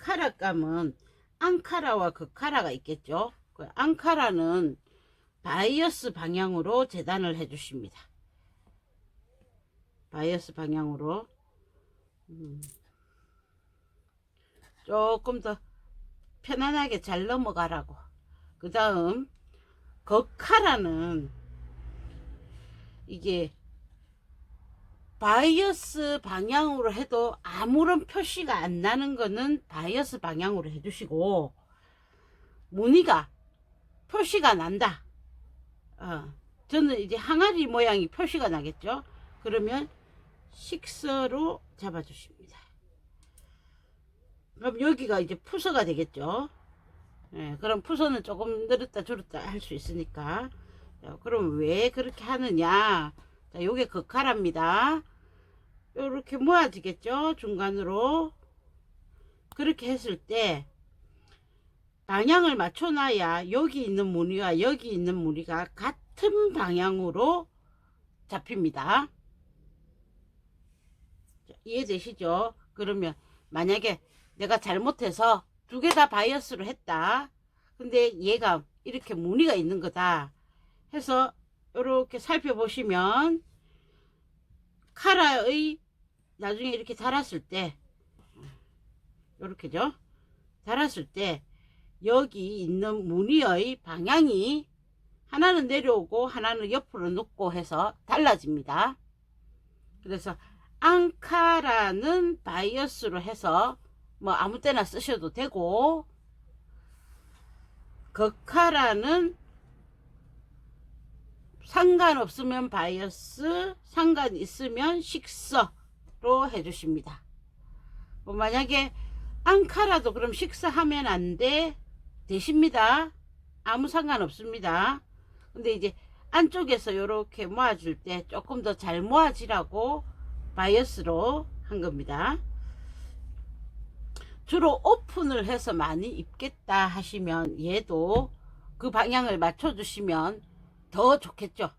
카라감은 앙카라와 극카라가 있겠죠. 그 앙카라는 바이어스 방향으로 재단을 해 주십니다. 바이어스 방향으로 음. 조금 더 편안하게 잘 넘어가라고. 그 다음 극카라는 이게 바이어스 방향으로 해도 아무런 표시가 안 나는 거는 바이어스 방향으로 해주시고 무늬가 표시가 난다. 어, 저는 이제 항아리 모양이 표시가 나겠죠. 그러면 식서로 잡아 주십니다. 그럼 여기가 이제 푸서가 되겠죠. 예, 그럼 푸서는 조금 늘었다 줄었다 할 수 있으니까. 자, 그럼 왜 그렇게 하느냐? 자, 요게 극하랍니다. 요렇게 모아지겠죠? 중간으로. 그렇게 했을 때, 방향을 맞춰놔야 여기 있는 무늬와 여기 있는 무늬가 같은 방향으로 잡힙니다. 자, 이해되시죠? 그러면 만약에 내가 잘못해서 두 개 다 바이어스로 했다. 근데 얘가 이렇게 무늬가 있는 거다. 해서 이렇게 살펴보시면 카라의 나중에 이렇게 달았을 때 이렇게죠. 달았을 때 여기 있는 무늬의 방향이 하나는 내려오고 하나는 옆으로 눕고 해서 달라집니다. 그래서 앙카라는 바이어스로 해서 뭐 아무 때나 쓰셔도 되고 극카라는 상관없으면 바이어스, 상관 있으면 식서로 해주십니다. 뭐 만약에 앙카라도 그럼 식사하면 안 돼. 되십니다. 아무 상관없습니다. 근데 이제 안쪽에서 이렇게 모아줄 때 조금 더 잘 모아지라고 바이어스로 한 겁니다. 주로 오픈을 해서 많이 입겠다 하시면 얘도 그 방향을 맞춰주시면 더 좋겠죠.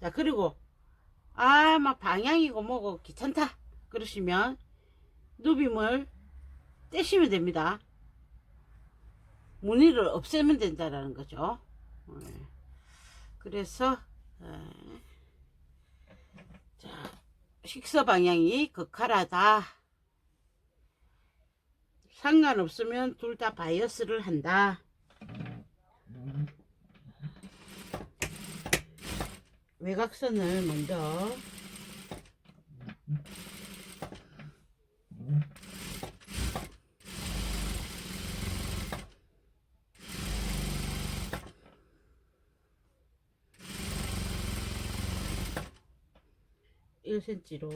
자, 그리고, 아, 막 방향이고 뭐고 귀찮다. 그러시면, 누빔을 떼시면 됩니다. 무늬를 없애면 된다라는 거죠. 네. 그래서, 에, 자, 식서 방향이 극하라다. 상관없으면 둘 다 바이어스를 한다. 외곽선을 먼저. 일 c m 로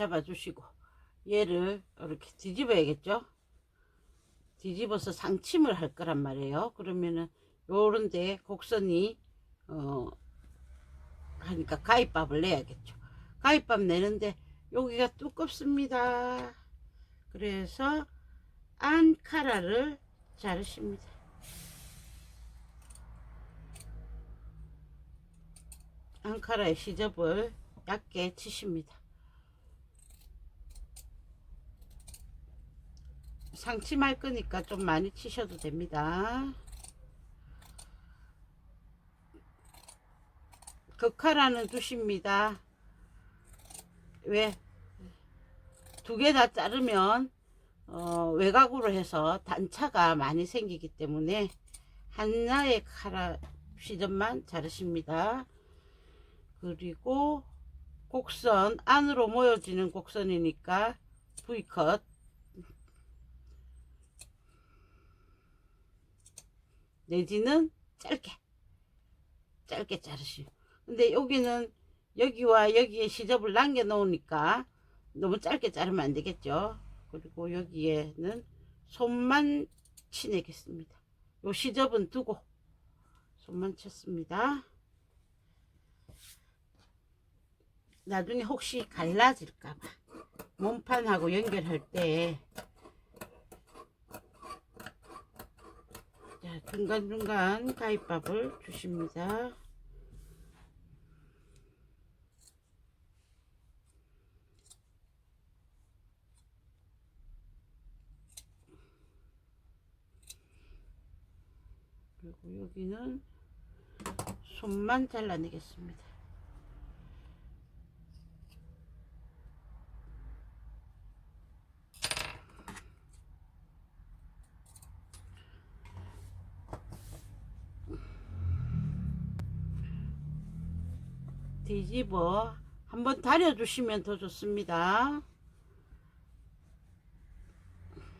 잡아주시고 얘를 이렇게 뒤집어야겠죠? 뒤집어서 상침을 할 거란 말이에요. 그러면은 요런데 곡선이 어 하니까 가위밥을 내야겠죠. 가위밥 내는데 여기가 두껍습니다. 그래서 안카라를 자르십니다. 안카라의 시접을 얇게 치십니다 상침할 거니까 좀 많이 치셔도 됩니다. 극하라는 두십니다. 왜? 두 개 다 자르면 어, 외곽으로 해서 단차가 많이 생기기 때문에 하나의 카라 시점만 자르십니다. 그리고 곡선 안으로 모여지는 곡선이니까 V컷 내지는 짧게 짧게 자르시오. 근데 여기는 여기와 여기에 시접을 남겨 놓으니까 너무 짧게 자르면 안 되겠죠? 그리고 여기에는 손만 치내겠습니다. 요 시접은 두고 손만 쳤습니다. 나중에 혹시 갈라질까봐 몸판하고 연결할 때 자, 중간중간 가위밥을 주십니다. 그리고 여기는 손만 잘라내겠습니다. 뒤집어 한번 다려주시면 더 좋습니다.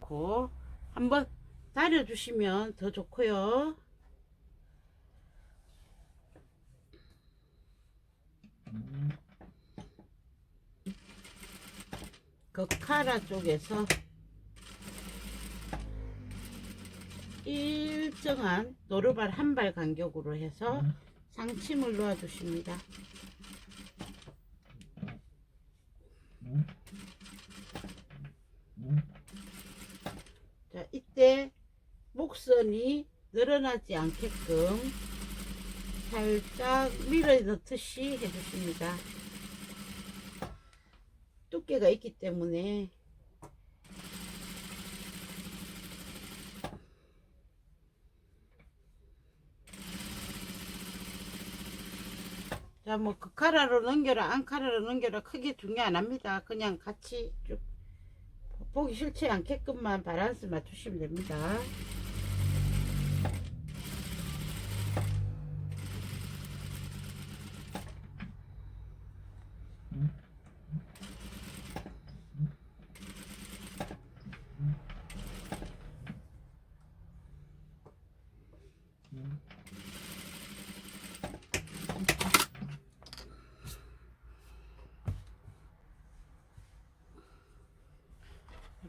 고 한번 다려주시면 더 좋고요. 그 카라 쪽에서 일정한 노루발 한 발 간격으로 해서 상침을 놓아 주십니다. 자, 이때 목선이 늘어나지 않게끔 살짝 밀어 넣듯이 해주십니다. 두께가 있기 때문에 자, 뭐, 그 카라로 넘겨라, 안 카라로 넘겨라, 크게 중요 안 합니다. 그냥 같이 쭉 보기 싫지 않게끔만 바란스 맞추시면 됩니다.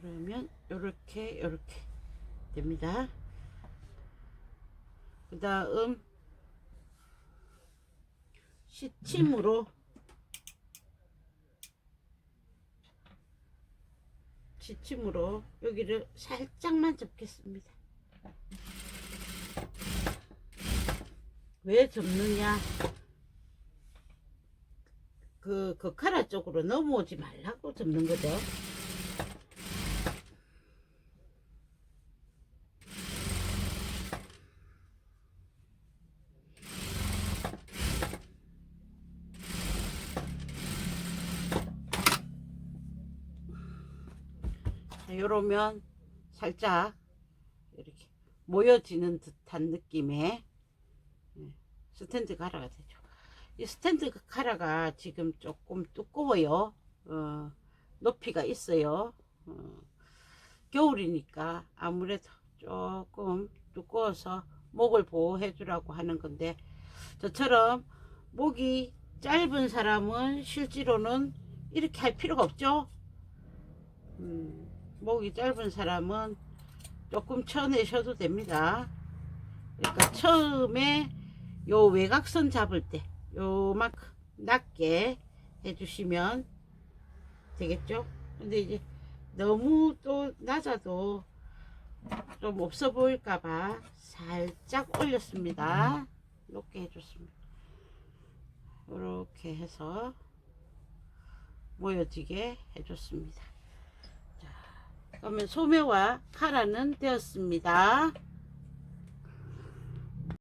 그러면 요렇게 요렇게 됩니다. 그 다음 시침으로 시침으로 여기를 살짝만 접겠습니다. 왜 접느냐? 그, 그 카라 쪽으로 넘어오지 말라고 접는 거죠. 자, 요러면 살짝 이렇게 모여지는 듯한 느낌의 예, 스탠드 카라가 되죠. 이 스탠드 카라가 지금 조금 두꺼워요. 어, 높이가 있어요. 어, 겨울이니까 아무래도 조금 두꺼워서 목을 보호해 주라고 하는 건데 저처럼 목이 짧은 사람은 실제로는 이렇게 할 필요가 없죠. 음, 목이 짧은 사람은 조금 쳐내셔도 됩니다. 그러니까 처음에 요 외곽선 잡을 때 요만큼 낮게 해주시면 되겠죠. 근데 이제 너무 또 낮아도 좀 없어 보일까봐 살짝 올렸습니다. 높게 해줬습니다. 이렇게 해서 모여지게 해줬습니다. 자, 그러면 소매와 카라는 되었습니다.